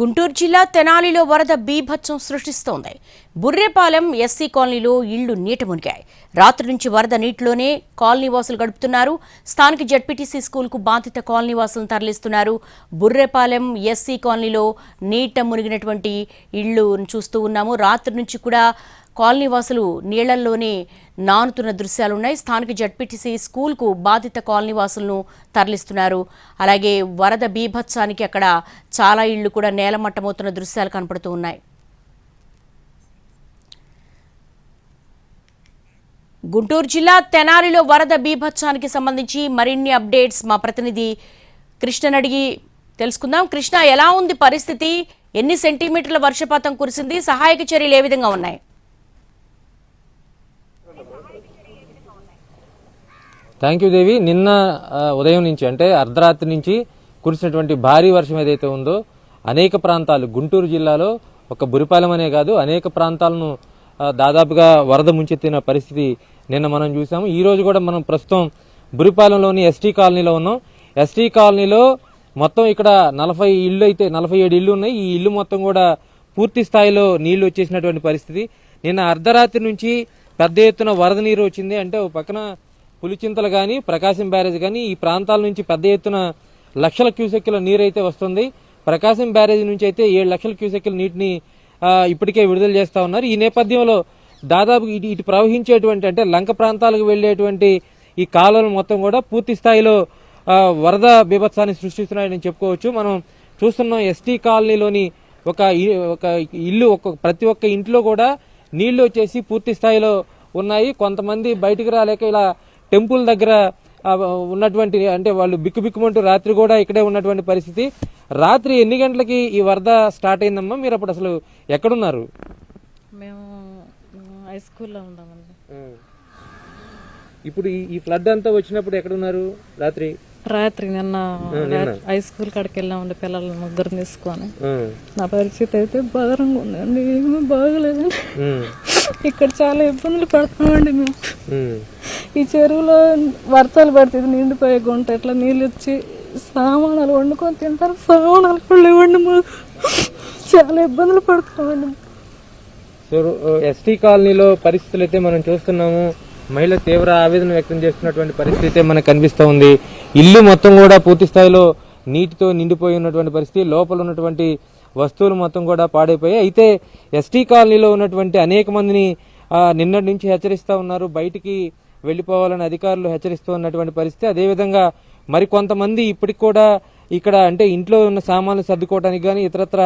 గుంటూరు జిల్లా తెనాలిలో వరద బీభత్సం సృష్టిస్తోంది. బుర్రేపాలెం ఎస్సీ కాలనీలో ఇళ్ళు నీట మునిగాయి రాత్రి నుంచి వరద నీటిలోనే కాలనీవాసులు గడుపుతున్నారు. స్థానిక జడ్పీటీసీ స్కూల్కు బాధిత కాలనీవాసులను తరలిస్తున్నారు. బుర్రేపాలెం ఎస్సీ కాలనీలో నీట మునిగినటువంటి ఇళ్ళు చూస్తూ ఉన్నాము. రాత్రి నుంచి కూడా కాలనీవాసులు నీళ్ళల్లోనే నానుతున్న దృశ్యాలున్నాయి. స్థానిక జడ్పీటీసీ స్కూల్కు బాధిత కాలనీవాసులను తరలిస్తున్నారు. అలాగే వరద బీభత్సానికి అక్కడ చాలా ఇళ్ళు కూడా నేలమట్టమవుతున్న దృశ్యాలు కనపడుతూ ఉన్నాయి. గుంటూరు జిల్లా తెనాలిలో వరద బీభత్సానికి సంబంధించి మరిన్ని అప్డేట్స్ మా ప్రతినిధి కృష్ణని అడిగి తెలుసుకుందాం. కృష్ణ ఎలా ఉంది పరిస్థితి? ఎన్ని సెంటీమీటర్ల వర్షపాతం కురిసింది? సహాయక చర్యలు ఏ విధంగా ఉన్నాయి? థ్యాంక్ యూ దేవి నిన్న ఉదయం నుంచి అంటే అర్ధరాత్రి నుంచి కురిసినటువంటి భారీ వర్షం ఏదైతే ఉందో అనేక ప్రాంతాలు గుంటూరు జిల్లాలో ఒక బురిపాలెం అనే కాదు అనేక ప్రాంతాలను దాదాపుగా వరద ముంచెత్తిన పరిస్థితి నిన్న మనం చూసాము. ఈరోజు కూడా మనం ప్రస్తుతం బురిపాలెంలోని ఎస్టీ కాలనీలో ఉన్నాం. ఎస్టీ కాలనీలో మొత్తం ఇక్కడ నలభై ఇళ్ళు అయితే నలభై ఏడు ఇళ్ళు ఉన్నాయి. ఈ ఇల్లు మొత్తం కూడా పూర్తి స్థాయిలో నీళ్ళు వచ్చేసినటువంటి పరిస్థితి. నిన్న అర్ధరాత్రి నుంచి పెద్ద ఎత్తున వరద నీరు వచ్చింది. అంటే ఓ పక్కన పులిచింతలు కానీ ప్రకాశం బ్యారేజ్ కానీ ఈ ప్రాంతాల నుంచి పెద్ద ఎత్తున లక్షల క్యూసెక్కుల నీరు అయితే వస్తుంది. ప్రకాశం బ్యారేజ్ నుంచి అయితే ఏడు లక్షల క్యూసెక్కుల నీటిని ఇప్పటికే విడుదల చేస్తా ఉన్నారు. ఈ నేపథ్యంలో దాదాపు ఇటు ఇటు ప్రవహించేటువంటి అంటే లంక ప్రాంతాలకు వెళ్ళేటువంటి ఈ కాలువలు మొత్తం కూడా పూర్తి స్థాయిలో వరద బీభత్సాన్ని సృష్టిస్తున్నాయని చెప్పుకోవచ్చు. మనం చూస్తున్నాం ఎస్టీ కాలనీలోని ఒక ఒక ఇల్లు ఒక ప్రతి ఒక్క ఇంట్లో కూడా నీళ్ళు వచ్చేసి పూర్తి స్థాయిలో ఉన్నాయి. కొంతమంది బయటికి రాలేక ఇలా టెంపుల్ దగ్గర ఉన్నటువంటి అంటే వాళ్ళు బిక్కు బిక్కుమంటూ రాత్రి కూడా ఇక్కడే ఉన్నటువంటి పరిస్థితి. రాత్రి ఎన్ని గంటలకి ఈ వరద స్టార్ట్ అయిందమ్మా? మీరు అప్పుడు అసలు ఎక్కడున్నారు? మేము హై స్కూల్లో ఉన్నామండి. ఇప్పుడు ఈ- ఫ్లడ్ అంతా వచ్చినప్పుడు ఎక్కడున్నారు రాత్రి? రాత్రి నిన్న హై స్కూల్ కాడికి వెళ్ళామండి పిల్లలు ముగ్గురు తీసుకొని. నా పరిస్థితి అయితే బదరంగా ఉందండి. ఏమీ బాగలేదండి. ఇక్కడ చాలా ఇబ్బందులు పడుతున్నామండి మేము. ఈ చెరువులో వర్షాలు పడుతుంది నిండిపోయే గుంట ఇట్లా నీళ్ళు వచ్చి సామానాలు వండుకొని తింటారు. సామానాలు కూడా లేవండి మాకు చాలా ఇబ్బందులు పడుతున్నామండి ఎస్టీ కాలనీలో పరిస్థితులు అయితే మనం చూస్తున్నాము. మహిళ తీవ్ర ఆవేదన వ్యక్తం చేస్తున్నటువంటి పరిస్థితి అయితే మనకు కనిపిస్తూ ఉంది. ఇల్లు మొత్తం కూడా పూర్తి స్థాయిలో నీటితో నిండిపోయి ఉన్నటువంటి పరిస్థితి. లోపల ఉన్నటువంటి వస్తువులు మొత్తం కూడా పాడైపోయాయి. అయితే ఎస్టీ కాలనీలో ఉన్నటువంటి అనేక మందిని నిన్నటి నుంచి హెచ్చరిస్తూ ఉన్నారు. బయటికి వెళ్ళిపోవాలని అధికారులు హెచ్చరిస్తూ ఉన్నటువంటి పరిస్థితి. అదేవిధంగా మరికొంతమంది ఇప్పటికి కూడా ఇక్కడ అంటే ఇంట్లో ఉన్న సామాన్లు సర్దుకోవడానికి కానీ ఇతరత్ర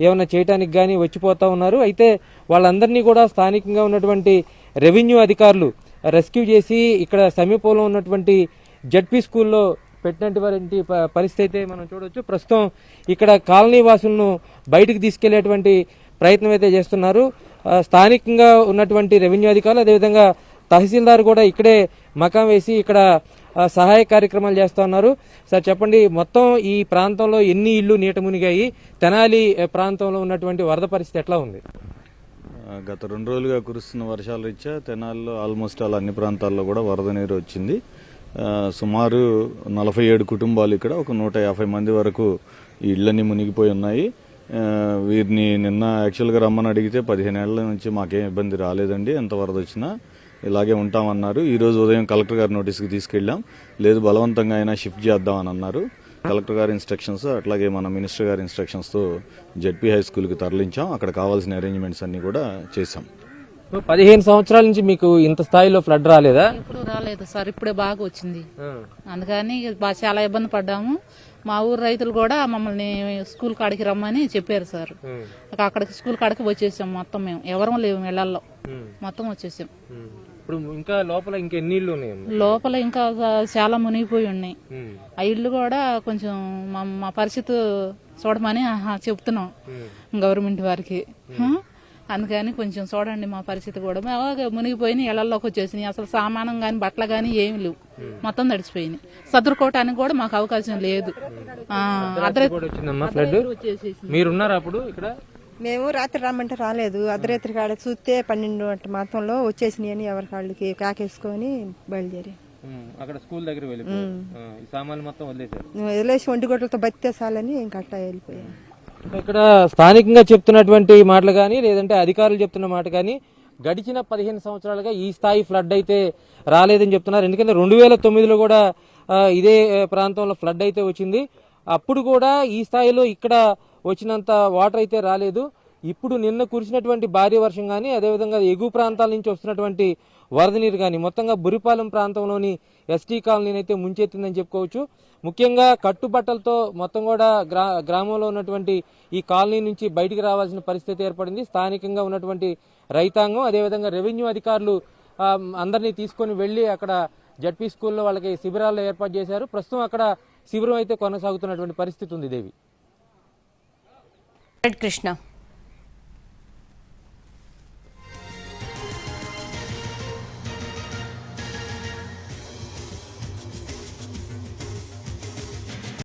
ఏమైనా చేయడానికి కానీ వచ్చిపోతూ ఉన్నారు. అయితే వాళ్ళందరినీ కూడా స్థానికంగా ఉన్నటువంటి రెవెన్యూ అధికారులు రెస్క్యూ చేసి ఇక్కడ సమీపంలో ఉన్నటువంటి జడ్పీ స్కూల్లో పెట్టినటువంటి ప- పరిస్థితి అయితే మనం చూడవచ్చు ప్రస్తుతం ఇక్కడ కాలనీ వాసులను బయటికి తీసుకెళ్ళేటువంటి ప్రయత్నం అయితే చేస్తున్నారు. స్థానికంగా ఉన్నటువంటి రెవెన్యూ అధికారులు అదేవిధంగా తహసీల్దార్ కూడా ఇక్కడే మకాం వేసి ఇక్కడ సహాయ కార్యక్రమాలు చేస్తున్నారు సార్ చెప్పండి మొత్తం ఈ ప్రాంతంలో ఎన్ని ఇళ్ళు నీట మునిగాయి? తెనాలి ప్రాంతంలో ఉన్నటువంటి వరద పరిస్థితి ఎట్లా ఉంది? గత రెండు రోజులుగా కురుస్తున్న వర్షాలు రీత్యా తెనాలిలో ఆల్మోస్ట్ ఆల్ అన్ని ప్రాంతాల్లో కూడా వరద నీరు వచ్చింది. సుమారు నలభై ఏడు కుటుంబాలు ఇక్కడ ఒక నూట యాభై మంది వరకు ఈ ఇళ్ళన్నీ మునిగిపోయి ఉన్నాయి. వీరిని నిన్న యాక్చువల్గా రమ్మని అడిగితే పదిహేను ఏళ్ళ నుంచి మాకేం ఇబ్బంది రాలేదండి ఎంత వరద వచ్చినా. ఇలాగే ఉంటామన్నారు. ఈ రోజు ఉదయం కలెక్టర్ గారి నోటీస్కి తీసుకెళ్ళాం. లేదు బలవంతంగా అయినా షిఫ్ట్ చేద్దామని అన్నారు. కలెక్టర్ గారి ఇన్స్ట్రక్షన్స్ అట్లాగే మన మినిస్టర్ గారి ఇన్స్ట్రక్షన్స్తో జడ్పీ హై స్కూల్కి తరలించాం. అక్కడ కావాల్సిన అరేంజ్మెంట్స్ అన్ని కూడా చేశాం. పదిహేను సంవత్సరాల నుంచి మీకు ఇంత స్థాయిలో ఫ్లడ్ రాలేదా? ఇప్పుడు రాలేదు సార్. ఇప్పుడే బాగా వచ్చింది. అందుకని బాగా చాలా ఇబ్బంది పడ్డాము. మా ఊరు రైతులు కూడా మమ్మల్ని స్కూల్ కాడికి రమ్మని చెప్పారు సార్. అక్కడికి స్కూల్ కాడికి వచ్చేసాం. మొత్తం మేము. ఎవరం లేవు ఇళ్ళలో మొత్తం వచ్చేసాం. ఇప్పుడు ఇంకా లోపల ఇంకా ఎన్ని ఇళ్ళు ఉన్నాయమ్మా లోపల ఇంకా చాలా మునిగిపోయి ఉన్నాయి. ఆ ఇల్లు కూడా కొంచెం మా మా పరిస్థితి చూడమని చెప్తున్నాం గవర్నమెంట్ వారికి? అందుకని కొంచెం చూడండి మా పరిస్థితి కూడా. మునిగిపోయినాయి ఇళ్ళలోకి వచ్చేసినాయి. అసలు సామానం గాని బట్టలు గాని ఏమి లేవు. మొత్తం తడిచిపోయినాయి సదురుకోవటానికి కూడా మాకు అవకాశం లేదు. మీరున్నారా అప్పుడు ఇక్కడ? మేము రాత్రి రమ్మంటే రాలేదు. అర్ధరాత్రి కాడ చూస్తే పన్నెండు మాత్రంలో వచ్చేసినాయి అని ఎవరి కాళ్ళకి కాకేసుకొని బయలుదేరి. అక్కడ స్కూల్ దగ్గర వెళ్ళిపోయారు. ఈ సామాన్లు మొత్తం వదిలేశారు. వదిలేసి ఒంటి గొడ్లతో బతికే చాలని ఇంక అట్టా వెళ్ళిపోయాం. ఇక్కడ స్థానికంగా చెప్తున్నటువంటి మాటలు కానీ లేదంటే అధికారులు చెప్తున్న మాట కానీ గడిచిన పదిహేను సంవత్సరాలుగా ఈ స్థాయి ఫ్లడ్ అయితే రాలేదని చెప్తున్నారు. ఎందుకంటే రెండు వేల తొమ్మిదిలో కూడా ఇదే ప్రాంతంలో ఫ్లడ్ అయితే వచ్చింది. అప్పుడు కూడా ఈ స్థాయిలో ఇక్కడ వచ్చినంత వాటర్ అయితే రాలేదు. ఇప్పుడు నిన్న కురిసినటువంటి భారీ వర్షం కానీ అదేవిధంగా ఎగువ ప్రాంతాల నుంచి వస్తున్నటువంటి వరద నీరు కానీ మొత్తంగా బురిపాలెం ప్రాంతంలోని ఎస్టీ కాలనీని అయితే ముంచెత్తిందని చెప్పుకోవచ్చు. ముఖ్యంగా కట్టుబట్టలతో మొత్తం కూడా గ్రా గ్రామంలో ఉన్నటువంటి ఈ కాలనీ నుంచి బయటికి రావాల్సిన పరిస్థితి ఏర్పడింది. స్థానికంగా ఉన్నటువంటి రైతాంగం అదేవిధంగా రెవెన్యూ అధికారులు అందరినీ తీసుకొని వెళ్ళి అక్కడ జడ్పీ స్కూల్లో వాళ్ళకి శిబిరాలు ఏర్పాటు చేశారు. ప్రస్తుతం అక్కడ శిబిరం అయితే కొనసాగుతున్నటువంటి పరిస్థితి ఉంది దేవి. కృష్ణ